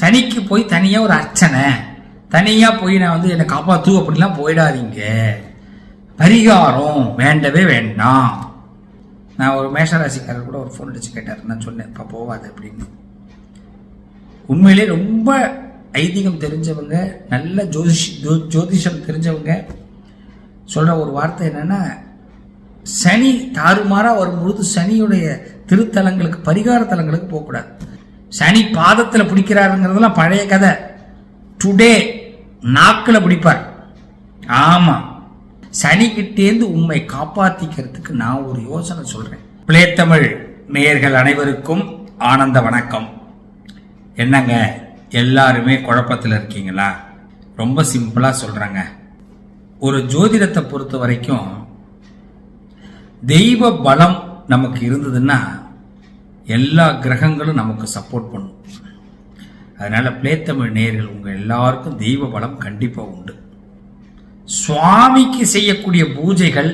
சனிக்கு போய் தனியாக ஒரு அர்ச்சனை. தனியாக போய் நான் வந்து என்னை காப்பாற்று அப்படிலாம் போயிடாதீங்க. பரிகாரம் வேண்டவே வேண்டாம். நான் ஒரு மேஷராசிக்காரர் கூட ஒரு ஃபோன் அடிச்சு கேட்டார். நான் சொன்னேன் இப்போ போகாது அப்படின்னு. உண்மையிலே ரொம்ப ஐதீகம் தெரிஞ்சவங்க நல்ல ஜோதிஷ் ஜோ- ஜோதிஷம் தெரிஞ்சவங்க சொல்கிற ஒரு வார்த்தை என்னென்னா சனி தாறுமாறாக வரும்பொழுது சனியுடைய திருத்தலங்களுக்கு பரிகார தலங்களுக்கு போகக்கூடாது. சனி பாதத்தில் பிடிக்கிறாருங்கிறதெல்லாம் பழைய கதை. டுடே நாக்கில் பிடிப்பார். ஆமாம் சனிக்கிட்டேந்து உண்மை காப்பாத்திக்கிறதுக்கு நான் ஒரு யோசனை சொல்கிறேன் பிளேத்தமிழ் நேயர்கள் அனைவருக்கும் ஆனந்த வணக்கம். என்னங்க எல்லாருமே குழப்பத்தில் இருக்கீங்களா? ரொம்ப சிம்பிளாக சொல்கிறேங்க ஒரு ஜோதிடத்தை பொறுத்த வரைக்கும் தெய்வ பலம் நமக்கு இருந்ததுன்னா எல்லா கிரகங்களும் நமக்கு சப்போர்ட் பண்ணும். அதனால் பிளேத்தமிழ் நேர்கள் உங்கள் எல்லாருக்கும் தெய்வ பலம் கண்டிப்பாக உண்டு. சுவாமிக்கு செய்யக்கூடிய பூஜைகள்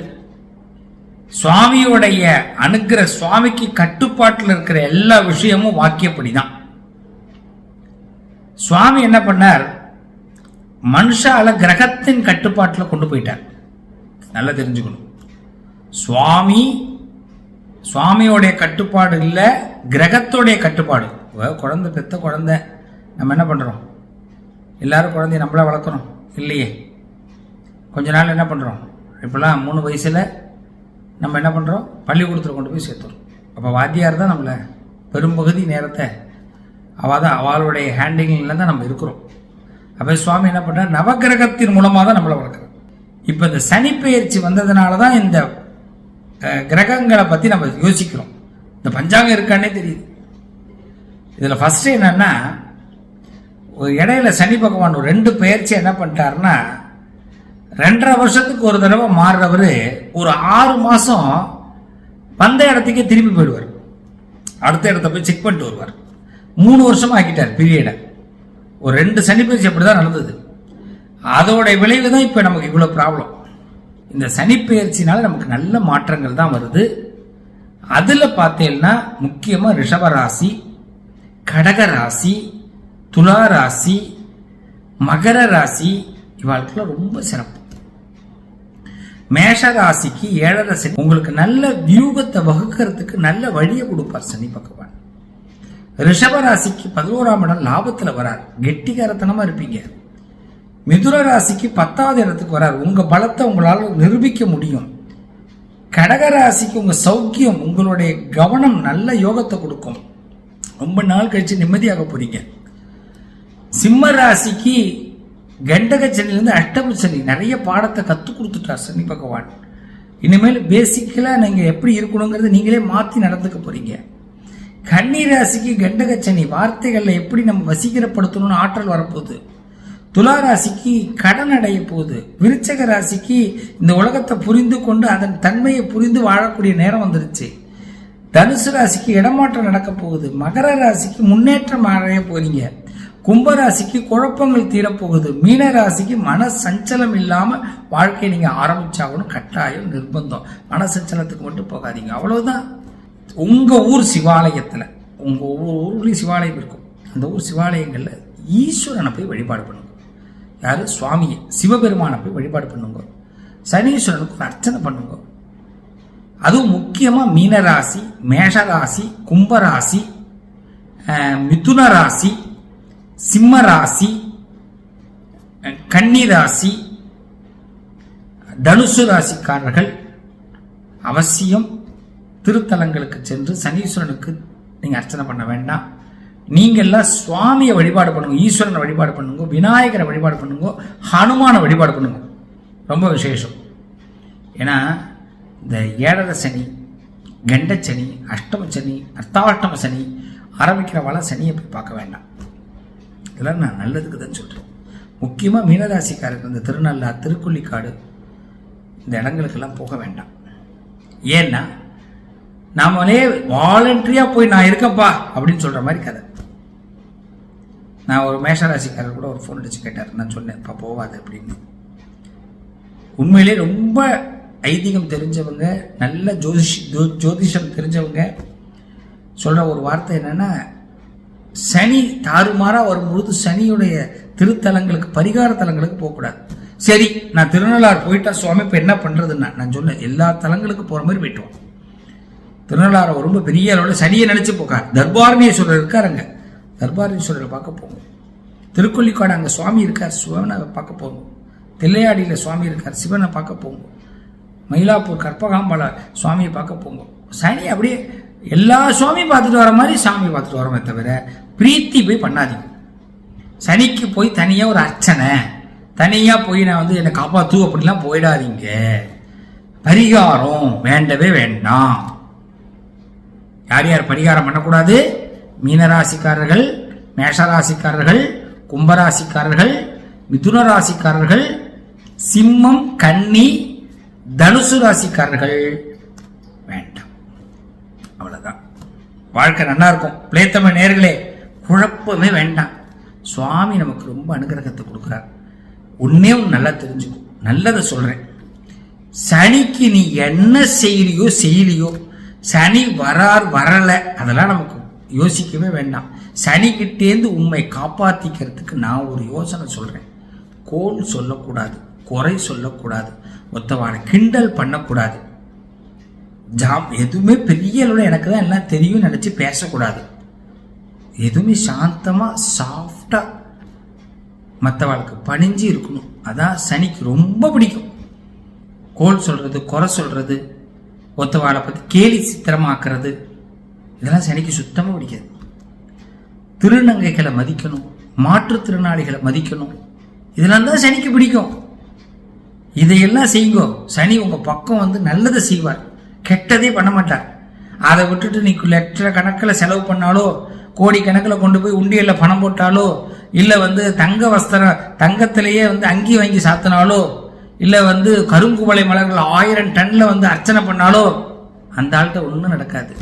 சுவாமியோடைய அனுகிற சுவாமிக்கு கட்டுப்பாட்டில் இருக்கிற எல்லா விஷயமும் வாக்கியப்படி தான் சுவாமி என்ன பண்ணார்? மனுஷால கிரகத்தின் கட்டுப்பாட்டில் கொண்டு போயிட்டார். நல்லா தெரிஞ்சுக்கணும். சுவாமி சுவாமியோடைய கட்டுப்பாடு இல்லை கிரகத்தோடைய கட்டுப்பாடு. குழந்தை பெத்த குழந்தை. நம்ம என்ன பண்ணுறோம் எல்லாரும் குழந்தைய நம்மளா வளர்க்குறோம் இல்லையே. கொஞ்ச நாள் என்ன பண்ணுறோம் இப்போல்லாம் மூணு வயசில் நம்ம என்ன பண்ணுறோம் பள்ளிக்கூடத்தில் கொண்டு போய் சேர்த்துறோம். அப்போ வாத்தியார் தான் நம்மளை பெரும்பகுதி நேரத்தை அவள் தான் அவளுடைய ஹேண்டிலிங்கில் தான் நம்ம இருக்கிறோம். அப்போ சுவாமி என்ன பண்ணுறார் நவகிரகத்தின் மூலமாக தான் நம்மளை வளர்க்குறோம் இப்போ இந்த சனிப்பெயர்ச்சி வந்ததுனால தான் இந்த கிரகங்களை பற்றி நம்ம யோசிக்கிறோம். இந்த பஞ்சாங்கம் இருக்கானே தெரியுது. இதில் ஃபஸ்ட்டு என்னென்னா ஒரு இடையில சனி பகவான் ஒரு ரெண்டு பெயர்ச்சி என்ன பண்ணிட்டாருன்னா ரெண்டரை வருஷத்துக்கு ஒரு தடவை மாறுறவர் ஒரு ஆறு மாதம் வந்த இடத்துக்கே திரும்பி போயிடுவார். அடுத்த இடத்த போய் செக் பண்ணிட்டு வருவார். மூணு வருஷமாக ஆக்கிட்டார் பீரியடை ஒரு ரெண்டு சனி பயிற்சி அப்படி தான் நடந்தது. அதோடைய விளைவு தான் இப்போ நமக்கு இவ்வளோ ப்ராப்ளம் இந்த சனிப்பெயர்ச்சினால நமக்கு நல்ல மாற்றங்கள் தான் வருது. அதில் பார்த்தீங்கன்னா முக்கியமாக ரிஷபராசி கடக ராசி துலா ராசி மகர ராசி இவாளுக்கெல்லாம் ரொம்ப சிறப்பு. மேஷ ராசிக்கு ஏழரை சனி உங்களுக்கு நல்ல வியூகத்தை வகுக்கிறதுக்கு நல்ல வழியை கொடுப்பார் சனி பகவான். ரிஷப ராசிக்கு பதினோராம் இடம் லாபத்தில் வரார். கெட்டிகாரத்தனமாக இருப்பீங்க. மிதுர ராசிக்கு பத்தாவது இடத்துக்கு வரார். உங்க பலத்தை உங்களால் நிரூபிக்க முடியும். கடக ராசிக்கு உங்க சௌக்கியம் உங்களுடைய கவனம் நல்ல யோகத்தை கொடுக்கும். ரொம்ப நாள் கழிச்சு நிம்மதியாக போறீங்க. சிம்ம ராசிக்கு கண்டக சனிலேருந்து அஷ்டம சனி நிறைய பாடத்தை கற்றுக் கொடுத்துட்டார் சனி பகவான். இனிமேல் பேசிக்கலாக நீங்கள் எப்படி இருக்கணுங்கிறத நீங்களே மாற்றி நடந்துக்க போறீங்க. கன்னி ராசிக்கு கண்டக சனி வார்த்தைகளில் எப்படி நம்ம வசீகரப்படுத்தணும்னு ஆற்றல் வரப்போகுது. துலா ராசிக்கு கடன் அடைய போகுது. விருச்சக ராசிக்கு இந்த உலகத்தை புரிந்து கொண்டு அதன் தன்மையை புரிந்து வாழக்கூடிய நேரம் வந்துருச்சு. தனுசு ராசிக்கு இடமாற்றம் நடக்க போகுது. மகர ராசிக்கு முன்னேற்றம் அடைய போறீங்க. கும்ப ராசிக்கு குழப்பங்கள் தீரப்போகுது மீன ராசிக்கு மன சஞ்சலம் இல்லாமல் வாழ்க்கையை நீங்கள் ஆரம்பிச்சாகணும். கட்டாயம் நிர்பந்தம். மன சஞ்சலத்துக்கு மட்டும் போகாதீங்க. அவ்வளோதான் உங்கள் ஊர் சிவாலயத்தில் உங்கள் ஒவ்வொரு ஊர்லேயும் சிவாலயம் இருக்கும். அந்த ஊர் சிவாலயங்களில் ஈஸ்வரனை போய் வழிபாடு பண்ணுங்க. அதாவது சுவாமியை சிவபெருமானை போய் வழிபாடு பண்ணுங்க. சனீஸ்வரனுக்கு ஒரு அர்ச்சனை பண்ணுங்க. அதுவும் முக்கியமாக மீனராசி மேஷராசி கும்பராசி மிதுன ராசி சிம்ம ராசி கன்னிராசி கன்னி ராசி தனுசு ராசிக்காரர்கள் அவசியம் திருத்தலங்களுக்கு சென்று சனீஸ்வரனுக்கு நீங்கள் அர்ச்சனை பண்ண வேண்டாம். நீங்கள்லாம் சுவாமியை வழிபாடு பண்ணுங்க ஈஸ்வரனை வழிபாடு பண்ணுங்க விநாயகரை வழிபாடு பண்ணுங்க ஹனுமானை வழிபாடு பண்ணுங்க. ரொம்ப விசேஷம். ஏன்னா இந்த ஏழரை சனி கண்டச்சனி அஷ்டம சனி அர்த்தாஷ்டம சனி ஆரம்பிக்கிறவள சனியை போய் பார்க்க வேண்டாம். இதெல்லாம் நான் நல்லதுக்கு தான் சொல்கிறேன் முக்கியமாக மீனராசிக்காரருக்கு இந்த திருநள்ளா திருக்குள்ளிக்காடு இந்த இடங்களுக்கெல்லாம் போக வேண்டாம். ஏன்னா நாமளே வாலண்டரியாக போய் நான் இருக்கேன்ப்பா அப்படின்னு சொல்கிற மாதிரி கதை. நான் ஒரு மேஷராசிக்காரர் கூட ஒரு ஃபோன் அடிச்சு கேட்டார். நான் சொன்னேன் இப்போ போகாது அப்படின்னு. உண்மையிலே ரொம்ப ஐதீகம் தெரிஞ்சவங்க நல்ல ஜோதிஷ் ஜோ- ஜோதிஷம் தெரிஞ்சவங்க சொல்கிற ஒரு வார்த்தை என்னென்னா சனி தாறுமாறாக வரும்பொழுது சனியுடைய திருத்தலங்களுக்கு பரிகார தலங்களுக்கு போகக்கூடாது. சரி நான் திருநள்ளார் போயிட்டா சுவாமி இப்போ என்ன பண்ணுறதுன்னா நான் சொன்னேன் எல்லா தலங்களுக்கும் போகிற மாதிரி போயிட்டோம் திருநள்ளாரை ரொம்ப பெரிய அளவில் சனியை நினச்சி போக்கார். தர்பாரணேஸ்வரர் இருக்காருங்க. தர்பாரீஸ்வரரை பார்க்க போகும். திருக்கொல்லிக்காடு அங்கே சுவாமி இருக்கார் சிவனை பார்க்க போகும். தில்லையாடியில் சுவாமி இருக்கார் சிவனை பார்க்க போங்க மயிலாப்பூர் கற்பகாம்பால சுவாமியை பார்க்க போங்க சனி அப்படியே எல்லா சுவாமியும் பார்த்துட்டு வர மாதிரி சாமி பார்த்துட்டு வரமே தவிர பிரீத்தி போய் பண்ணாதீங்க. சனிக்கு போய் தனியாக ஒரு அர்ச்சனை தனியாக போய் நான் வந்து என்னை காப்பாற்று அப்படிலாம் போயிடாதீங்க. பரிகாரம் வேண்டவே வேண்டாம். யார் யார் பரிகாரம் பண்ணக்கூடாது? மீனராசிக்காரர்கள் மேஷராசிக்காரர்கள் கும்பராசிக்காரர்கள் மிதுன ராசிக்காரர்கள் சிம்மம் கன்னி தனுசு ராசிக்காரர்கள். வேண்டாம். அவ்வளவுதான். வாழ்க்கை நல்லா இருக்கும். பிளேத்தமிழ் நேர்களே குழப்பமே வேண்டாம். சுவாமி நமக்கு ரொம்ப அனுகிரகத்தை கொடுக்குறார். ஒன்னே ஒன்று நல்லா தெரிஞ்சுக்கும். நல்லதை சொல்றேன். சனிக்கு நீ என்ன செய்யலையோ செய்யலையோ சனி வரார் வரலை அதெல்லாம் நமக்கு யோசிக்கவே வேண்டாம். சனிக்கிட்டேந்து உண்மை காப்பாற்றிக்கிறதுக்கு நான் ஒரு யோசனை சொல்கிறேன் கோல் சொல்லக்கூடாது குறை சொல்லக்கூடாது மொத்தமான கிண்டல் பண்ணக்கூடாது. ஜாம் எதுவுமே பெரிய அளவில் எனக்கு தான் எல்லாம் தெரியும் நினச்சி பேசக்கூடாது. எதுவுமே சாந்தமாக சாஃப்டாக மற்றவாளுக்கு பணிஞ்சு இருக்கணும். அதான் சனிக்கு ரொம்ப பிடிக்கும். கோல் சொல்கிறது குறை சொல்கிறது ஒத்தவாளை பற்றி கேலி சித்திரமாக்குறது. இதெல்லாம் சனிக்கு சுத்தமாக பிடிக்காது. திருநங்கைகளை மதிக்கணும் மாற்றுத்திறனாளிகளை மதிக்கணும். இதெல்லாம் தான் சனிக்கு பிடிக்கும். இதையெல்லாம் செய்யுங்கோ. சனி உங்கள் பக்கம் வந்து நல்லதை செய்வார். கெட்டதே பண்ண மாட்டார். அதை விட்டுட்டு நீ லட்ச கணக்கில் செலவு பண்ணாலோ கோடி கணக்கில் கொண்டு போய் உண்டியலில் பணம் போட்டாலோ இல்லை வந்து தங்க வஸ்திரம் தங்கத்திலேயே வந்து அங்கி வாங்கி சாத்தினாலோ இல்லை வந்து கருங்குவளை மலர்கள் ஆயிரம் டன்னில் வந்து அர்ச்சனை பண்ணாலோ அந்த ஆள்கிட்ட ஒன்றும் நடக்காது.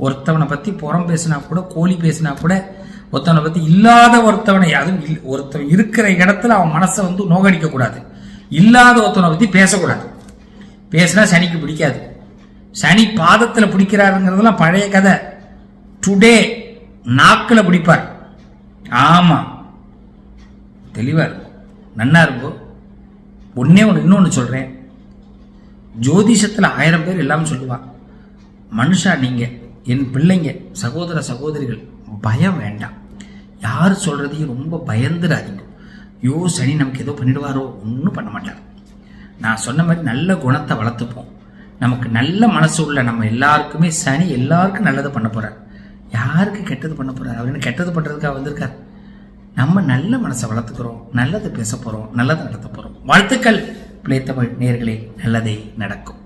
ஒருத்தவனை பற்றி புறம் பேசினா கூட கோழி பேசினா கூட ஒருத்தவனை பற்றி இல்லாத ஒருத்தவனை அதுவும் இல்- ஒருத்தவன் இருக்கிற இடத்துல அவன் மனசை வந்து நோகடிக்கக்கூடாது. இல்லாத ஒருத்தவனை பற்றி பேசக்கூடாது. பேசினா சனிக்கு பிடிக்காது. சனி பாதத்தில் பிடிக்கிறாருங்கிறதெல்லாம் பழைய கதை. டுடே நாக்கில் பிடிப்பார். ஆமாம் தெளிவாக இருக்கும். நன்னா இருக்கும். ஒன்றே ஒன்று இன்னொன்று சொல்கிறேன் ஜோதிஷத்தில் ஆயிரம் பேர் எல்லாம் சொல்லுவான் மனுஷா நீங்கள் என் பிள்ளைங்க சகோதர சகோதரிகள் பயம் வேண்டாம். யார் சொல்கிறதையும் ரொம்ப பயந்துடாதீங்க. ஐயோ சனி நமக்கு ஏதோ பண்ணிடுவாரோ ஒன்றும் பண்ண மாட்டார். நான் சொன்ன மாதிரி நல்ல குணத்தை வளர்த்துப்போம். நமக்கு நல்ல மனசு உள்ள நம்ம எல்லாருக்குமே சனி எல்லாருக்கும் நல்லது பண்ண போகிறார் யாருக்கு கெட்டது பண்ண போகிறார் அவர் என்ன கெட்டது பண்ணுறதுக்காக வந்திருக்கார்? நம்ம நல்ல மனசை வளர்த்துக்கிறோம் நல்லது பேச போகிறோம் நல்லது நடத்த போகிறோம் வாழ்த்துக்கள். பிள்ளைத்தமிழ் நேர்களே நல்லதே நடக்கும்.